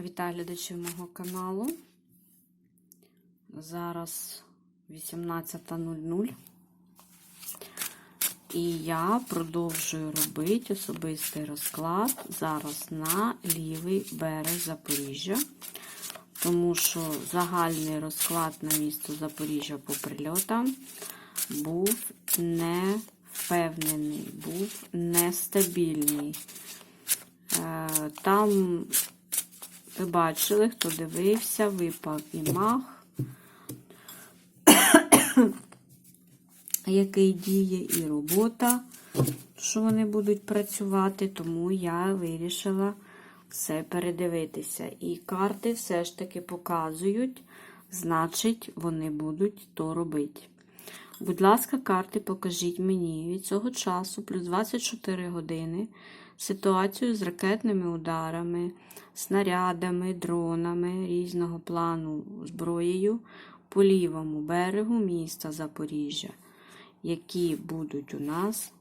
Вітаю глядачів мого каналу. Зараз 18.00. І я продовжую робити особистий розклад зараз на лівий берег Запоріжжя. Тому що загальний розклад на місто Запоріжжя по прильотам був не впевнений, був нестабільний. Е, Там ви бачили, хто дивився, випав і мах, який діє, і робота, що вони будуть працювати, тому я вирішила все передивитися. І карти все ж таки показують, значить, вони будуть то робити. Будь ласка, карти, покажіть мені від цього часу, плюс 24 години, ситуацію з ракетними ударами, снарядами, дронами різного плану зброєю по лівому берегу міста Запоріжжя, які будуть у нас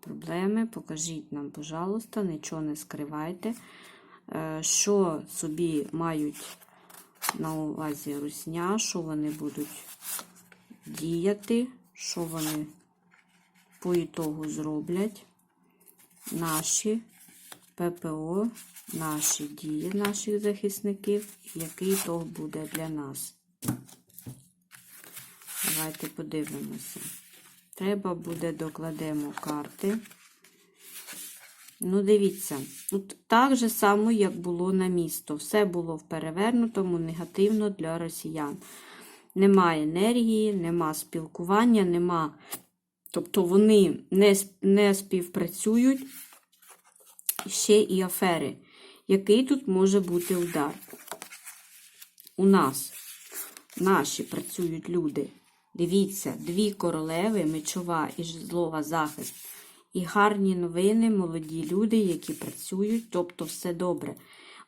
проблеми. Покажіть нам, пожалуйста, нічого не скривайте, Е, що собі мають на увазі русня, що вони будуть діяти, що вони по ітогу зроблять наші ППО, наші дії наших захисників, який ітог буде для нас. Давайте подивимося. Треба буде докладемо карти. Ну, дивіться, тут так же само, як було на місто. Все було в перевернутому негативно для росіян. Нема енергії, нема спілкування, нема. Тобто вони не, не співпрацюють ще і афери. Який тут може бути удар? У нас наші працюють люди. Дивіться, дві королеви, мечова і жезлова захист. І гарні новини, молоді люди, які працюють, тобто все добре.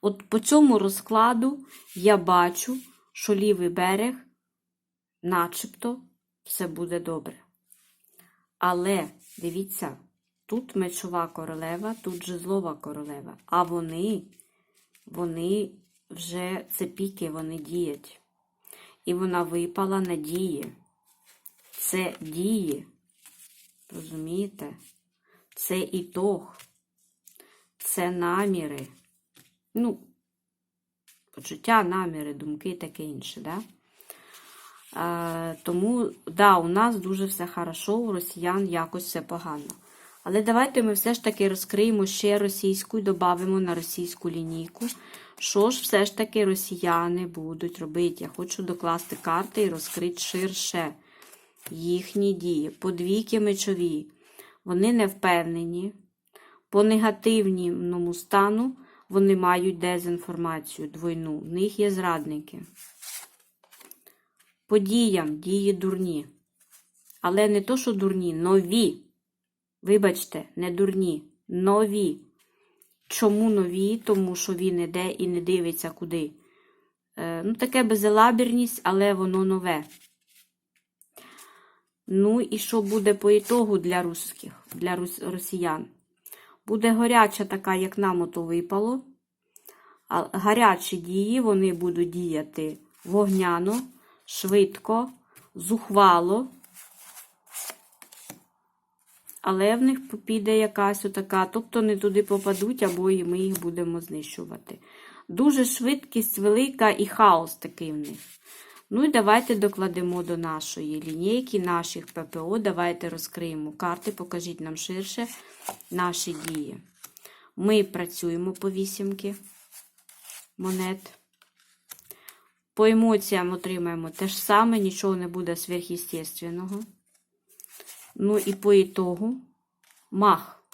От по цьому розкладу я бачу, що лівий берег, начебто, все буде добре. Але дивіться, тут мечова королева, тут жезлова королева. А вони, вони вже це піки, вони діють. І вона випала на дії. Це дії. Розумієте? Це ітог. Це наміри. Ну, почуття, наміри, думки таке інше, да? Е, тому, да, у нас дуже все хорошо, у росіян якось все погано. Але давайте ми все ж таки розкриємо ще російську і додамо на російську лінійку. Що ж все ж таки росіяни будуть робити? Я хочу докласти карти і розкрити ширше їхні дії. Подвійки мечові. Вони не впевнені. По негативному стану вони мають дезінформацію двойну. В них є зрадники. По діям дії дурні. Але не то, що дурні, нові. Вибачте, не дурні, нові. Чому нові? Тому що він іде і не дивиться куди. Е, ну, таке безалабірність, але воно нове. Ну і що буде по ітогу для русських, для рос- росіян? Буде горяча така, як нам ото випало. А гарячі дії вони будуть діяти вогняно, швидко, зухвало. Але в них піде якась отака, тобто не туди попадуть, або і ми їх будемо знищувати. Дуже швидкість велика і хаос такий в них. Ну і давайте докладемо до нашої лінійки, наших ППО. Давайте розкриємо карти, покажіть нам ширше наші дії. Ми працюємо по вісімки монет. По емоціям отримаємо те ж саме, нічого не буде сверхъестественного. Ну і по ітогу мах.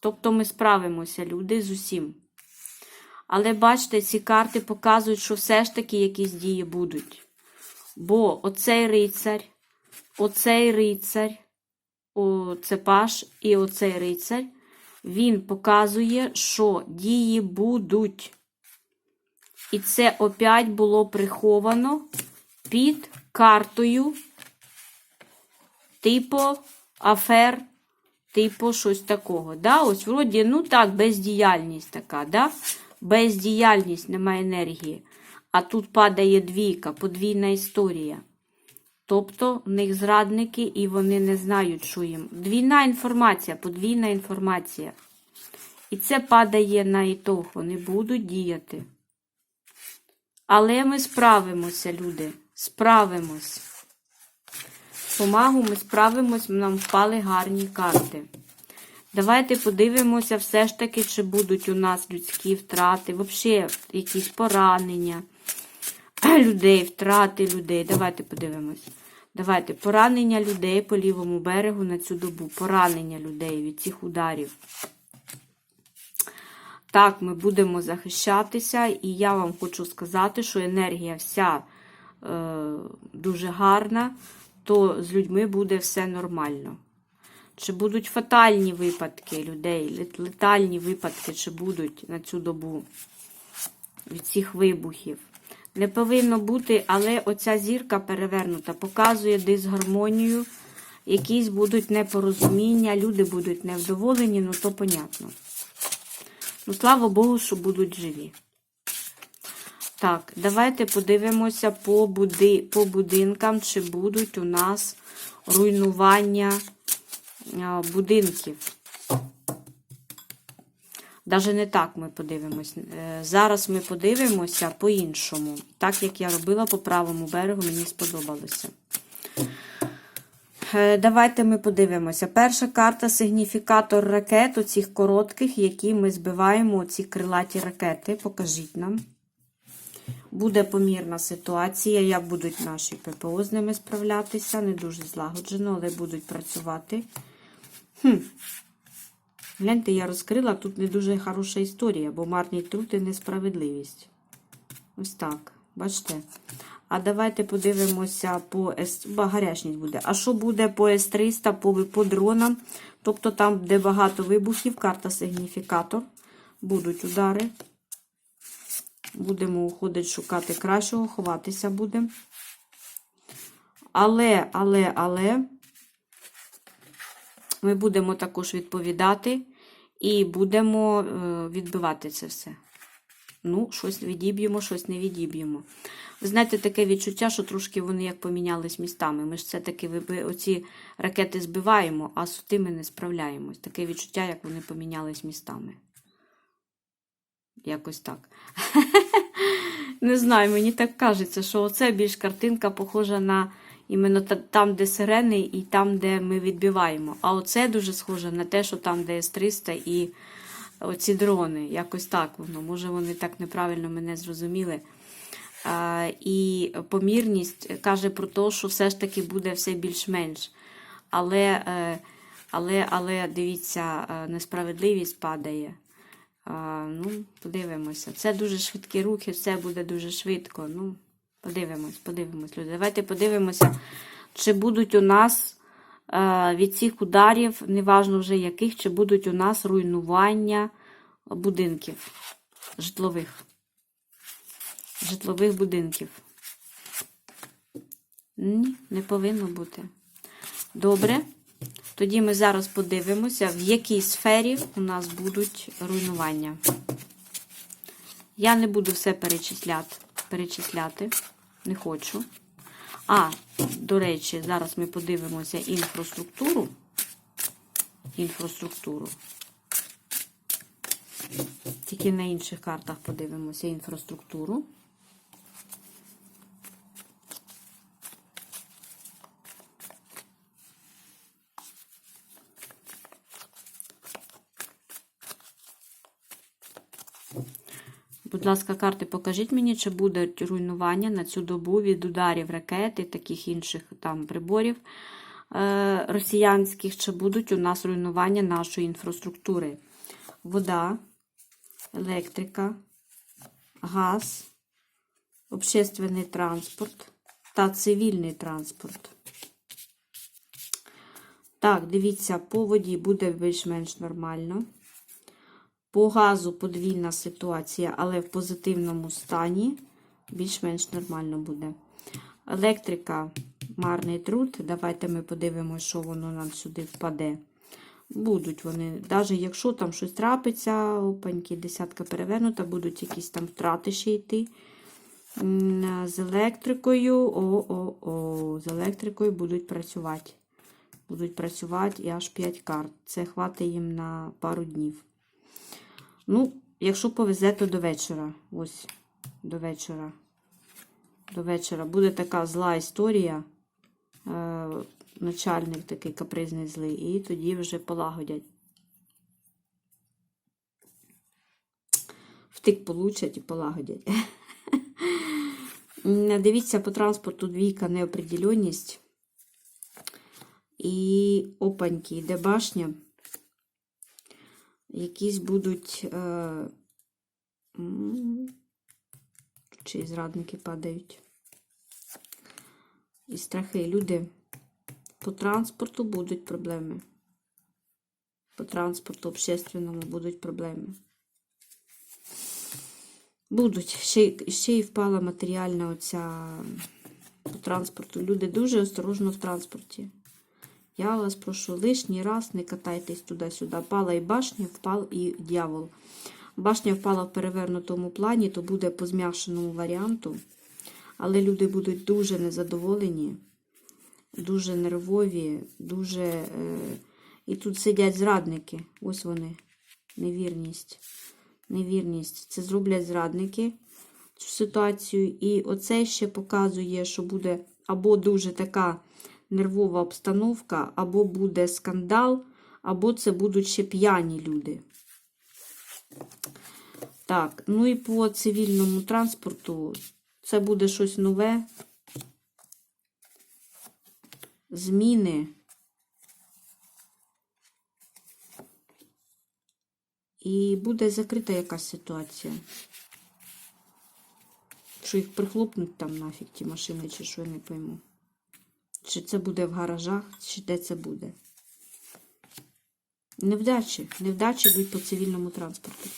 Тобто ми справимося, люди, з усім. Але бачите, ці карти показують, що все ж таки якісь дії будуть. Бо оцей рицар, оцей рицар, оце паш і оцей рицар, він показує, що дії будуть. І це опять було приховано під картою типу афер типу, щось такого. Да? Ось вроді, ну так, бездіяльність така, да? бездіяльність, немає енергії. А тут падає двійка, подвійна історія. Тобто в них зрадники і вони не знають, що їм. Двійна інформація, подвійна інформація. І це падає на ітог, вони будуть діяти. Але ми справимося, люди. Справимось. Помагу ми справимось, нам впали гарні карти. Давайте подивимося, все ж таки, чи будуть у нас людські втрати, взагалі якісь поранення людей, втрати людей. Давайте подивимось. Давайте поранення людей по лівому берегу на цю добу. Поранення людей від цих ударів. Так, ми будемо захищатися, і я вам хочу сказати, що енергія вся е, дуже гарна, то з людьми буде все нормально. Чи будуть фатальні випадки людей, летальні випадки, чи будуть на цю добу від цих вибухів? Не повинно бути, але оця зірка перевернута, показує дисгармонію, якісь будуть непорозуміння, люди будуть невдоволені, ну то понятно. Ну, слава Богу, що будуть живі. Так, давайте подивимося по, буди, по будинкам, чи будуть у нас руйнування а, будинків. Даже не так ми подивимось. Е, Зараз ми подивимося по-іншому. Так як я робила по правому берегу, мені сподобалося. Е, Давайте ми подивимося. Перша карта сигніфікатор ракет, оцих коротких, які ми збиваємо, ці крилаті ракети. Покажіть нам. Буде помірна ситуація, як будуть наші ППО з ними справлятися. Не дуже злагоджено, але будуть працювати. Хм. Гляньте, я розкрила, тут не дуже хороша історія, бо марний труд і несправедливість. Ось так. Бачите? А давайте подивимося по С. Гарячність буде. А що буде по С-300, по, по дронам? Тобто там, де багато вибухів, карта сигніфікатор. Будуть удари. Будемо уходити шукати кращого, ховатися будемо. Але, але, але ми будемо також відповідати і будемо е, відбивати це все. Ну, щось відіб'ємо, щось не відіб'ємо. Ви знаєте, таке відчуття, що трошки вони як помінялись містами. Ми ж це таки оці ракети збиваємо, а з тими не справляємось. Таке відчуття, як вони помінялись містами. Якось так. Не знаю, мені так кажеться, що оце більш картинка похожа на іменно там, де сирени, і там, де ми відбиваємо. А оце дуже схоже на те, що там, де С-300 і оці дрони. Якось так воно. Може, вони так неправильно мене зрозуміли. А, і помірність каже про те, що все ж таки буде все більш-менш. Але, е, але, але дивіться, е, несправедливість падає. А, ну, подивимося. Це дуже швидкі рухи, все буде дуже швидко. Ну, подивимось, подивимось, люди. Давайте подивимося, чи будуть у нас е, від цих ударів, неважно вже яких, чи будуть у нас руйнування будинків житлових. Житлових будинків. Ні, не повинно бути. Добре. Тоді ми зараз подивимося, в якій сфері у нас будуть руйнування. Я не буду все перечисляти, перечисляти. не хочу. А, до речі, зараз ми подивимося інфраструктуру. Інфраструктуру. Тільки на інших картах подивимося інфраструктуру. Будь ласка, карти, покажіть мені, чи буде руйнування на цю добу від ударів ракет і таких інших там приборів е, росіянських, чи будуть у нас руйнування нашої інфраструктури. Вода, електрика, газ, общественний транспорт та цивільний транспорт. Так, дивіться, по воді буде більш-менш нормально. По газу подвійна ситуація, але в позитивному стані більш-менш нормально буде. Електрика, марний труд. Давайте ми подивимося, що воно нам сюди впаде. Будуть вони, навіть якщо там щось трапиться, опаньки, десятка перевернута, будуть якісь там втрати ще йти. З електрикою, о-о-о, з електрикою будуть працювати. Будуть працювати і аж 5 карт. Це хватить їм на пару днів. Ну, якщо повезе, то до вечора. Ось, до вечора. До вечора. Буде така зла історія. Е, начальник такий капризний злий, і тоді вже полагодять. Втик получать і полагодять. Дивіться, по транспорту двійка неопределенність. І опаньки, йде башня. Якісь будуть. Е, м, тут зрадники падають. І страхи. Люди. По транспорту будуть проблеми. По транспорту общественному будуть проблеми. Будуть. Ще, ще й впала матеріальна оця по транспорту. Люди дуже осторожно в транспорті. Я вас прошу, лишній раз не катайтесь туди-сюди. Пала і башня, впав і дьявол. Башня впала в перевернутому плані, то буде по зм'якшеному варіанту. Але люди будуть дуже незадоволені, дуже нервові, дуже. Е... І тут сидять зрадники. Ось вони. Невірність. Невірність. Це зроблять зрадники цю ситуацію. І оце ще показує, що буде або дуже така нервова обстановка, або буде скандал, або це будуть ще п'яні люди. Так, ну і по цивільному транспорту це буде щось нове. Зміни. І буде закрита якась ситуація. Що їх прихлопнуть там нафіг ті машини, чи що я не пойму. Чи це буде в гаражах, чи де це буде. Невдачі. Невдачі йдуть по цивільному транспорту.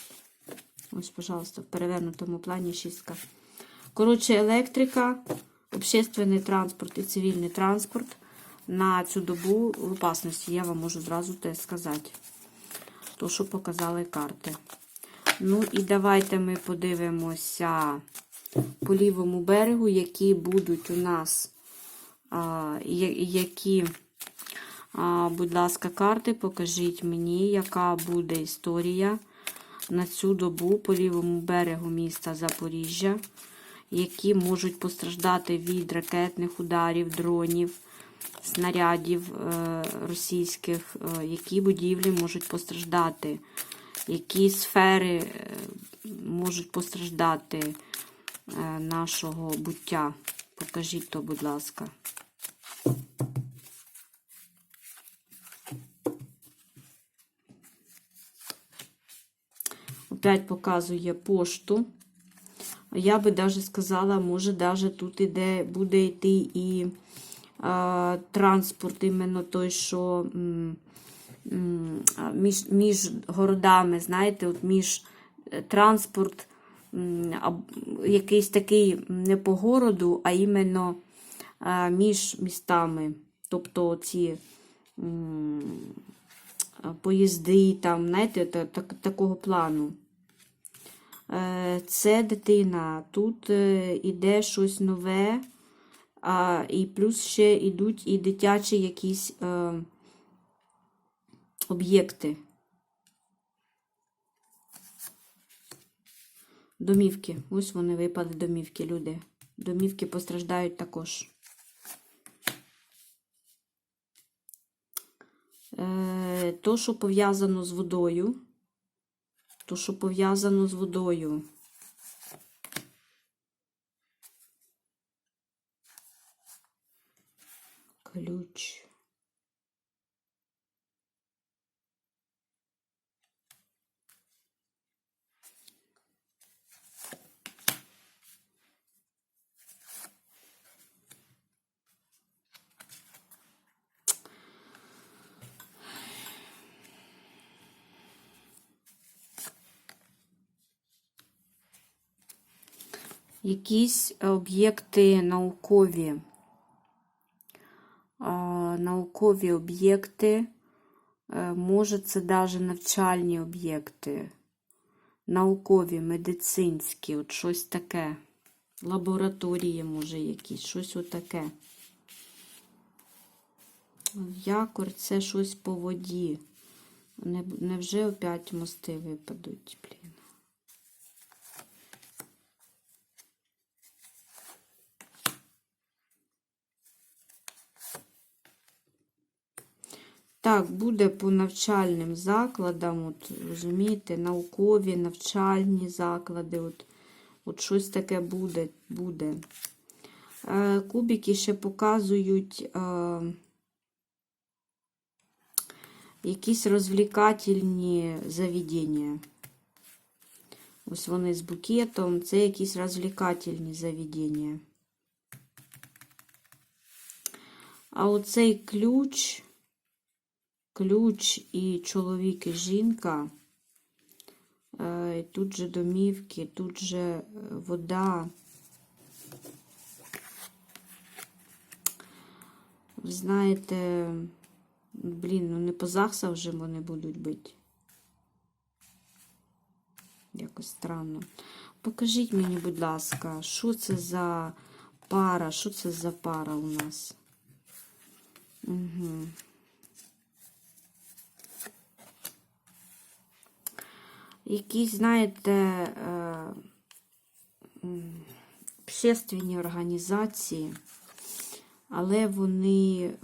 Ось, пожалуйста, в перевернутому плані шістка. Коротше, електрика, общественний транспорт і цивільний транспорт на цю добу в опасності. Я вам можу зразу те сказати. То, що показали карти. Ну і давайте ми подивимося по лівому берегу, які будуть у нас, які, будь ласка, карти, покажіть мені, яка буде історія на цю добу по лівому берегу міста Запоріжжя, які можуть постраждати від ракетних ударів, дронів, снарядів е, російських, е, які будівлі можуть постраждати, які сфери е, можуть постраждати нашого буття. Покажіть то, будь ласка. Опять показує пошту. Я би даже сказала, може, даже тут іде, буде йти і а, транспорт, іменно той, що м, м, між, між городами, знаєте, от між е, транспорт, якийсь такий не по городу, а іменно між містами. Тобто ці поїзди, там, знаєте, так, такого плану. Е, Це дитина. Тут е, іде щось нове, а, і плюс ще йдуть і дитячі якісь е, об'єкти. Домівки. Ось вони випали домівки, люди. Домівки постраждають також. Е, То, що пов'язано з водою. То, що пов'язано з водою. Ключ. Якісь об'єкти наукові. Наукові об'єкти Е, Може, це навіть навчальні об'єкти, наукові, медицинські, от щось таке. Лабораторії, може, якісь, щось отаке. Якорь це щось по воді. Невже опять мости випадуть, блін. Так, буде по навчальним закладам, от, розумієте, наукові, навчальні заклади, от, от щось таке буде. буде. Е, кубики ще показують е, якісь розвлікательні заведення. Ось вони з букетом, це якісь розвлікательні заведення. А оцей ключ, ключ і чоловік, і жінка, е, тут же домівки, тут же е, вода. Ви знаєте, блін, ну не по ЗАГСах вже вони будуть бити. Якось странно. Покажіть мені, будь ласка, що це за пара? Що це за пара у нас? Угу. Якісь, знаєте, е, общественні організації, але вони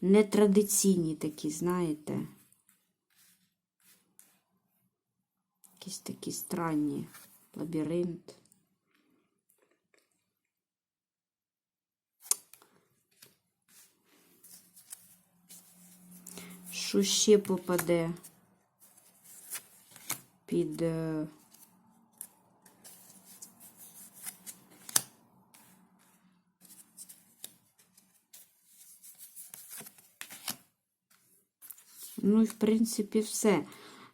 нетрадиційні такі, знаєте. Якісь такі странні лабіринт. Що ще попаде під е, Ну і в принципі все.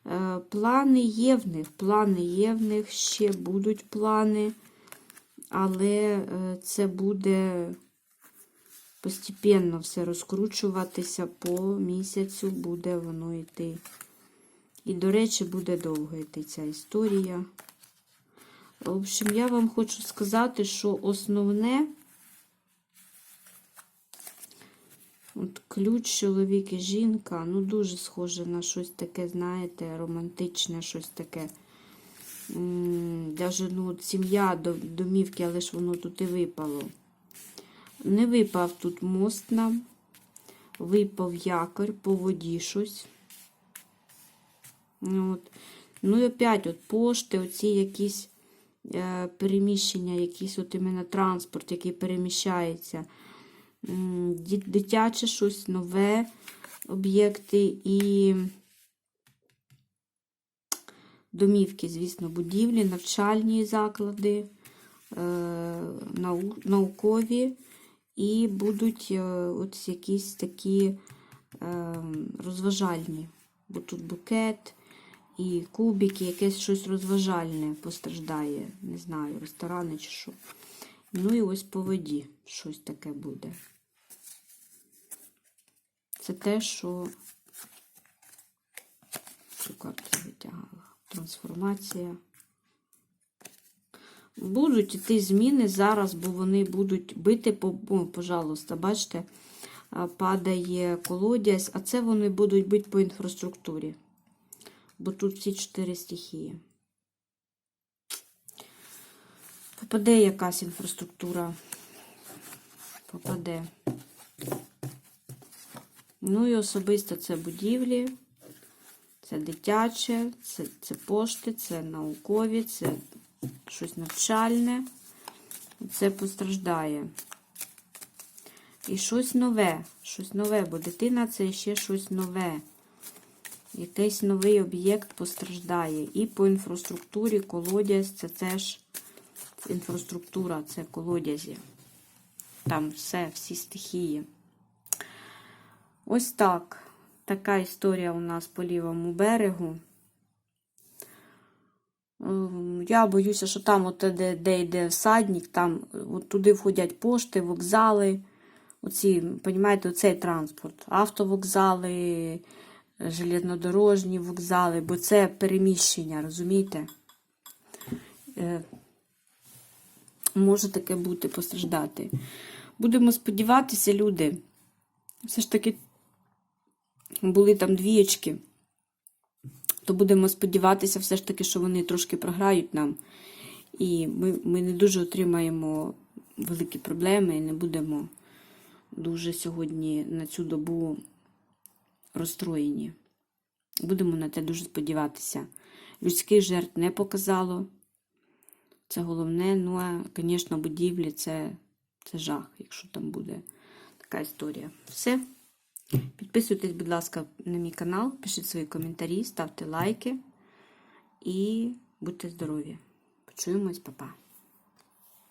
Е, Плани є в них, плани є в них, ще будуть плани, але е, це буде постепенно все розкручуватися по місяцю, буде воно йти. І, до речі, буде довго йти ця історія. В общем, я вам хочу сказати, що основне От ключ, чоловік і жінка, ну дуже схоже на щось таке, знаєте, романтичне, щось таке. Даже ну, сім'я домівки, але ж воно тут і випало. Не випав тут мост нам, випав якорь, по воді щось. От. Ну і опять от пошти, оці якісь е, переміщення, якийсь от іменно транспорт, який переміщається. Дитяче щось нове, об'єкти і домівки, звісно, будівлі, навчальні заклади, е, наукові, і будуть е, от якісь такі е, розважальні. Бо тут букет і кубики, якесь щось розважальне постраждає. Не знаю, ресторани чи що. Ну і ось по воді щось таке буде. Це те, що цю карту витягала. Трансформація. Будуть іти зміни зараз, бо вони будуть бити по, о, пожалуйста, бачите, падає колодязь, а це вони будуть бити по інфраструктурі. Бо тут всі чотири стихії. Попаде якась інфраструктура. Попаде. Ну і особисто це будівлі, це дитяче, це, це пошти, це наукові, це щось навчальне. Це постраждає. І щось нове, щось нове, бо дитина це ще щось нове. Якийсь новий об'єкт постраждає. І по інфраструктурі колодязь це теж інфраструктура, це колодязі. Там все, всі стихії. Ось так. Така історія у нас по лівому берегу. Я боюся, що там, от де, де йде всадник, там от туди входять пошти, вокзали, оці, понімаєте, оцей транспорт, автовокзали, железнодорожні вокзали, бо це переміщення, розумієте? Е, може таке бути, постраждати. Будемо сподіватися, люди. Все ж таки були там двієчки, то будемо сподіватися, все ж таки, що вони трошки програють нам. І ми, ми не дуже отримаємо великі проблеми і не будемо дуже сьогодні на цю добу розстроєні. Будемо на те дуже сподіватися. Людських жертв не показало. Це головне. Ну, а, звісно, будівлі це, це жах, якщо там буде така історія. Все. Підписуйтесь, будь ласка, на мій канал, пишіть свої коментарі, ставте лайки і будьте здорові. Почуємось, па-па.